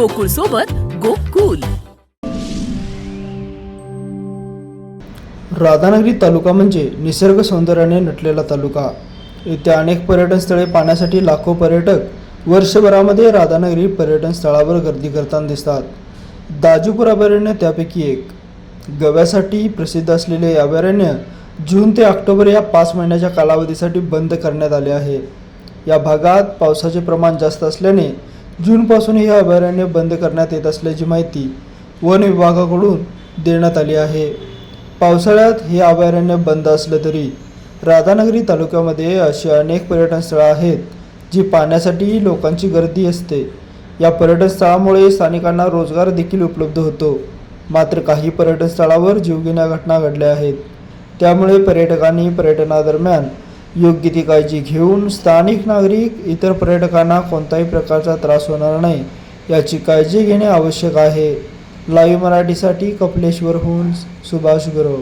गोकुळ सोबत गोकुल. राधानगरी तालुका म्हणजे निसर्ग सौंदर्याने नटलेला तालुका. येथे अनेक पर्यटन स्थळे पाहण्यासाठी लाखो पर्यटक वर्षभरामध्ये राधानगरी पर्यटन स्थळावर गर्दी करताना दिसतात. दाजूपूर अभयारण्य त्यापैकी एक. गव्यासाठी प्रसिद्ध असलेले अभयारण्य जून ते ऑक्टोबर या पाच महिन्याच्या कालावधीसाठी बंद करण्यात आले आहे. या भागात पावसाचे प्रमाण जास्त असल्याने जूनपासून हे अभयारण्य बंद करण्यात येत असल्याची माहिती वन विभागाकडून देण्यात आली आहे. पावसाळ्यात हे अभयारण्य बंद असलं तरी राधानगरी तालुक्यामध्ये अशी अनेक पर्यटन स्थळं आहेत जी पाहण्यासाठी लोकांची गर्दी असते. या पर्यटन स्थळामुळे स्थानिकांना रोजगार देखील उपलब्ध होतो. मात्र काही पर्यटन स्थळावर जीवघेण्या घटना घडल्या आहेत. त्यामुळे पर्यटकांनी पर्यटनादरम्यान योग्य ती काळजी घेऊन स्थानिक नागरिक इतर पर्यटकांना कोणताही प्रकारचा त्रास होणार नाही याची काळजी घेणे आवश्यक आहे. लाईव्ह मराठीसाठी कपलेश्वरहून सुभाष गुरव.